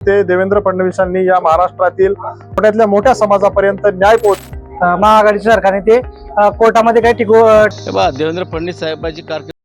ते देवेंद्र फडणवीसांनी या महाराष्ट्रातील मोठ्यातल्या मोठ्या समाजापर्यंत न्याय पोहोच अ, महाआघाडीच्या सरकारने ते कोर्टामध्ये काही टिकू देवेंद्र फडणवीस साहेबांची कारकीर्द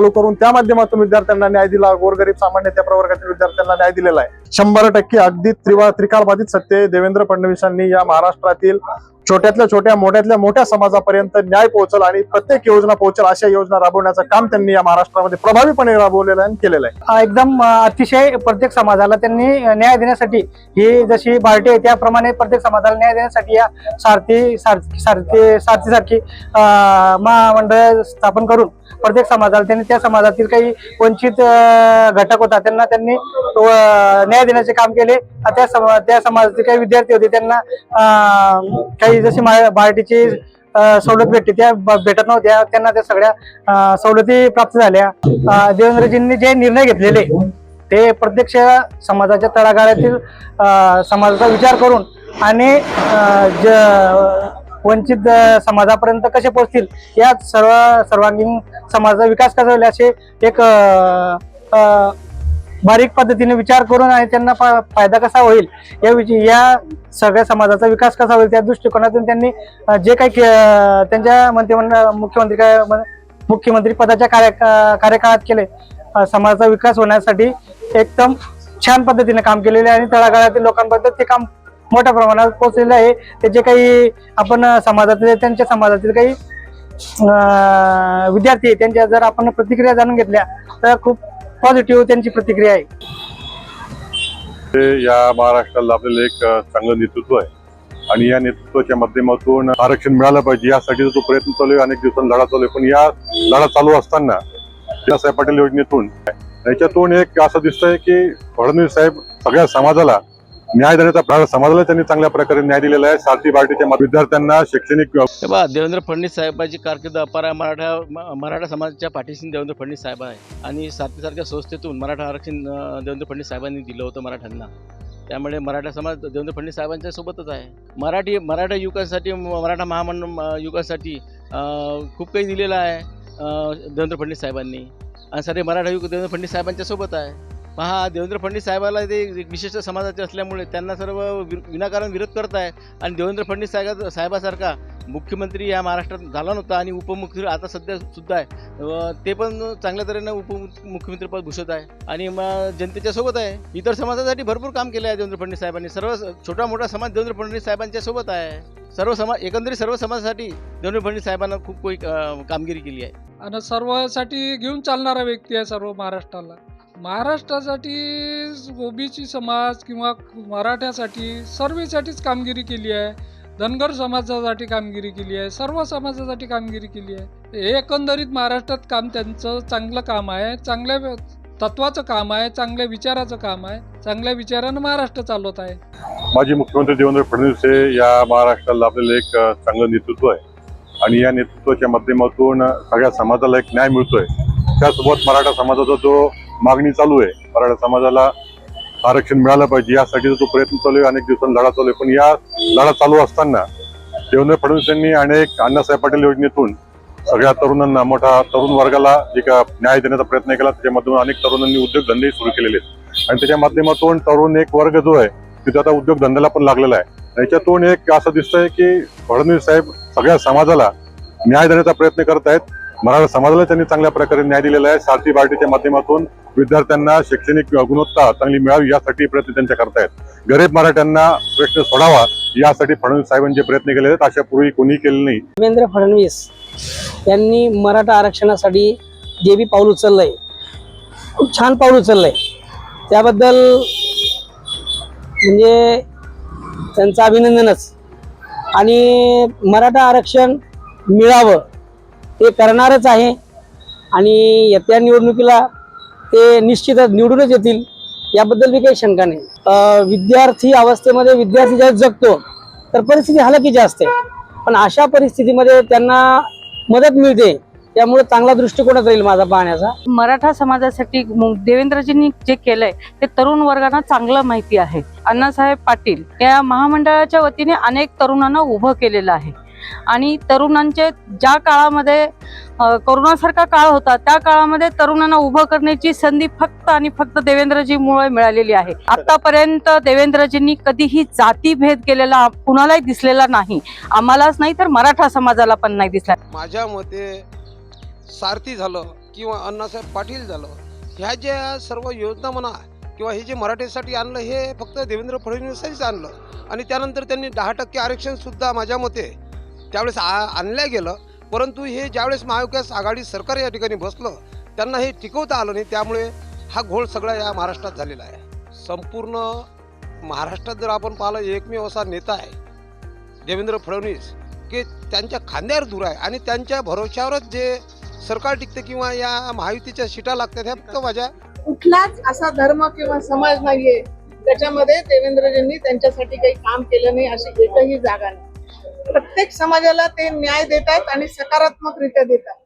चालू करून त्या माध्यमातून विद्यार्थ्यांना न्याय दिला. गोरगरीब सामान्य त्या प्रवर्गातील विद्यार्थ्यांना न्याय दिलेला आहे. शंभर टक्के अगदी त्रिवा त्रिकालबाधित सत्य देवेंद्र फडणवीसांनी या महाराष्ट्रातील छोट्यातल्या छोट्या मोठ्यातल्या मोठ्या समाजापर्यंत न्याय पोहोचल आणि प्रत्येक योजना पोहोचल अशा योजना राबवण्याचं काम त्यांनी या महाराष्ट्रामध्ये प्रभावीपणे राबवलेलं आणि केलेलं आहे. एकदम अतिशय प्रत्येक समाजाला त्यांनी न्याय देण्यासाठी ही जशी बार्टी आहे त्याप्रमाणे प्रत्येक समाजाला न्याय देण्यासाठी या सारथी सारथी सारथी सारथीसारखी महामंडळ स्थापन करून प्रत्येक समाजाला त्यांनी त्या समाजातील काही वंचित घटक होता त्यांना त्यांनी न्याय देण्याचे काम केले. त्या समा त्या समाजातील काही विद्यार्थी होते त्यांना काही जशी मराठीची सवलत भेटते त्या भेटत नव्हत्या. त्यांना त्या सगळ्या सवलती प्राप्त झाल्या. देवेंद्रजींनी जे निर्णय घेतलेले ते प्रत्यक्ष समाजाच्या तळागाळातील समाजाचा विचार करून आणि ज- वंचित समाजापर्यंत कसे पोहोचतील? या सर्व सर्वांगीण समाजाचा विकास कसा होईल असे एक बारीक पद्धतीने विचार करून आणि त्यांना फायदा कसा होईल? या या सगळ्या समाजाचा विकास कसा होईल? त्या दृष्टिकोनातून त्यांनी जे काही के- त्यांच्या मंत्रिमंडळ मुख्यमंत्री काय- म- मुख्यमंत्री पदाच्या कार्य कार्यकाळात केले समाजाचा विकास होण्यासाठी एकदम छान पद्धतीने काम केलेले आणि तळागाळातील लोकांपर्यंत ते काम मोठ्या प्रमाणात पोहोचलेलं आहे. त्याचे जे काही आपण समाजातले समाजातील त्यांच्या समाजातील काही विद्यार्थी त्यांच्या जर आपण प्रतिक्रिया जाणून घेतल्या तर खूप पॉझिटिव्ह त्यांची प्रतिक्रिया आहे. ते या महाराष्ट्राला आपल्याला एक चांगलं नेतृत्व आहे. आणि या नेतृत्वाच्या माध्यमातून आरक्षण मिळालं पाहिजे यासाठी तो प्रयत्न चालू आहे अनेक दिवसांनी लढा चालू आहे. पण या लढा चालू असताना साहेब पाटील योजनेतून याच्यातून एक असं दिसतंय की फडणवीस साहेब सगळ्या समाजाला न्याय देण्याचा समाजाला त्यांनी चांगल्या प्रकारे न्याय दिलेला आहे. सारथी पार्टीच्या विद्यार्थ्यांना शैक्षणिक देवेंद्र फडणवीस साहेबांची कारकीर्द अपार आहे. मराठा म- मराठा समाजाच्या पाठीशी देवेंद्र फडणवीस साहेब आहे. आणि सारथीसारख्या संस्थेतून मराठा आरक्षण देवेंद्र फडणवीस साहेबांनी दिलं होतं मराठ्यांना. त्यामुळे मराठा समाज देवेंद्र फडणवीस साहेबांच्या सोबतच आहे. मराठी मराठा युवकांसाठी म- मराठा महामंडळ युगासाठी युवकांसाठी खूप काही दिलेलं आहे देवेंद्र फडणवीस साहेबांनी. आणि सारे मराठा युवक देवेंद्र फडणवीस साहेबांच्या सोबत आहे. पहा देवेंद्र फडणवीस साहेबाला ते एक विशिष्ट समाजाचे असल्यामुळे त्यांना सर्व विनाकारण विरोध करत आहे आणि देवेंद्र फडणवीस साहेब साहेबासारखा मुख्यमंत्री या महाराष्ट्रात झाला नव्हता आणि उपमुख्यमंत्री आता सध्या सुद्धा आहे. व ते पण चांगल्या तऱ्हेनं उपमुख्यमंत्रीपद भूषत आहे. आणि मग जनतेच्या सोबत आहे. इतर समाजासाठी भरपूर काम केलं आहे देवेंद्र फडणवीस साहेबांनी. सर्व छोटा मोठा समाज देवेंद्र फडणवीस साहेबांच्या सोबत आहे. सर्व समाज एकंदरीत सर्व समाजासाठी देवेंद्र फडणवीस साहेबांना खूप काही कामगिरी केली आहे. आणि सर्वासाठी घेऊन चालणारा व्यक्ती आहे सर्व महाराष्ट्राला. महाराष्ट्रासाठी ओबीसी समाज किंवा मराठ्यासाठी सर्वेसाठीच कामगिरी केली आहे. धनगर समाजासाठी कामगिरी केली आहे. सर्व समाजासाठी कामगिरी केली आहे. हे एकंदरीत महाराष्ट्रात काम त्यांचं चांगलं काम आहे. चांगल्या तत्वाचं काम आहे. चांगल्या विचाराचं काम आहे. चांगल्या विचारानं महाराष्ट्र चालवत आहे. माजी मुख्यमंत्री देवेंद्र फडणवीस हे या महाराष्ट्राला आपल्याला एक चांगलं नेतृत्व आहे. आणि या नेतृत्वाच्या माध्यमातून सगळ्या समाजाला एक न्याय मिळतोय. त्यासोबत मराठा समाजाचा जो मागणी चालू आहे. मराठा समाजाला आरक्षण मिळालं पाहिजे यासाठी तो प्रयत्न चालू आहे अनेक दिवसांनी लढा चालू आहे. पण या लढा चालू असताना देवेंद्र फडणवीस यांनी अनेक अण्णासाहेब पाटील योजनेतून सगळ्या तरुणांना मोठा तरुण वर्गाला जे का न्याय देण्याचा प्रयत्न केला त्याच्यामधून अनेक तरुणांनी उद्योगधंदे सुरू केलेले आहेत. आणि त्याच्या माध्यमातून तरुण एक वर्ग जो आहे तिथे आता उद्योगधंद्याला पण लागलेला आहे. याच्यातून एक असं दिसतंय की फडणवीस साहेब सगळ्या समाजाला न्याय देण्याचा प्रयत्न करत आहेत. मराठा समाजाला त्यांनी चांगल्या प्रकारे न्याय दिलेला आहे. सारथी पार्टीच्या माध्यमातून विद्यार्थ्यांना शैक्षणिक गुणवत्ता चांगली मिळावी यासाठी प्रयत्न त्यांच्या करतायत. गरीब मराठ्यांना प्रश्न सोडावा यासाठी फडणवीस साहेबांचे प्रयत्न केले आहेत अशा पूर्वी कोणी केले नाही. देवेंद्र फडणवीस यांनी मराठा आरक्षणासाठी जे बी पाऊल उचललंय खूप छान पाऊल उचललंय. त्याबद्दल म्हणजे त्यांचं अभिनंदनच. आणि मराठा आरक्षण मिळावं ते करणारच आहे. आणि येत्या निवडणुकीला ते निश्चितच निवडूनच येतील याबद्दल मी काही शंका नाही. विद्यार्थी अवस्थेमध्ये विद्यार्थी ज्या जगतो तर परिस्थिती हलकीची असते पण अशा परिस्थितीमध्ये त्यांना मदत मिळते त्यामुळे चांगला दृष्टिकोनच राहील माझा पाहण्याचा. मराठा समाजासाठी देवेंद्रजींनी जे केलंय ते तरुण वर्गांना चांगलं माहिती आहे. अण्णासाहेब पाटील या महामंडळाच्या वतीने अनेक तरुणांना उभं केलेलं आहे. आणि तरुणांचे ज्या काळामध्ये कोरोनासारखा काळ होता त्या काळामध्ये तरुणांना उभं करण्याची संधी फक्त आणि फक्त देवेंद्रजीमुळे मिळालेली आहे. आतापर्यंत देवेंद्रजींनी कधीही जातीभेद केलेला कुणालाही दिसलेला नाही. आम्हालाच नाही तर मराठा समाजाला पण नाही दिसला. माझ्या मते सारथी झालं किंवा अण्णासाहेब पाटील झालं ह्या ज्या सर्व योजना म्हणा किंवा हे जे मराठीसाठी आणलं हे फक्त देवेंद्र फडणवीसांनीच आणलं. आणि त्यानंतर त्यांनी दहा टक्के आरक्षणसुद्धा माझ्या मते त्यावेळेस आ आणलं गेलं. परंतु हे ज्यावेळेस महाविकास आघाडी सरकार या ठिकाणी बसलं त्यांना हे टिकवता आलं नाही. त्यामुळे हा घोळ सगळा या महाराष्ट्रात झालेला आहे. संपूर्ण महाराष्ट्रात जर आपण पाहिलं एकमेव असा नेता आहे देवेंद्र फडणवीस की त्यांच्या खांद्यावर दूर आहे आणि त्यांच्या भरोश्यावरच जे सरकार टिकते किंवा या महायुतीच्या शिटा लागतात ह्या फक्त माझ्या कुठलाच असा धर्म किंवा समाज नाहीये. त्याच्यामध्ये देवेंद्रजींनी त्यांच्यासाठी काही काम केलं नाही अशी एकही जागा नाही. प्रत्येक समाजाला ते न्याय देतात आणि सकारात्मकरित्या देतात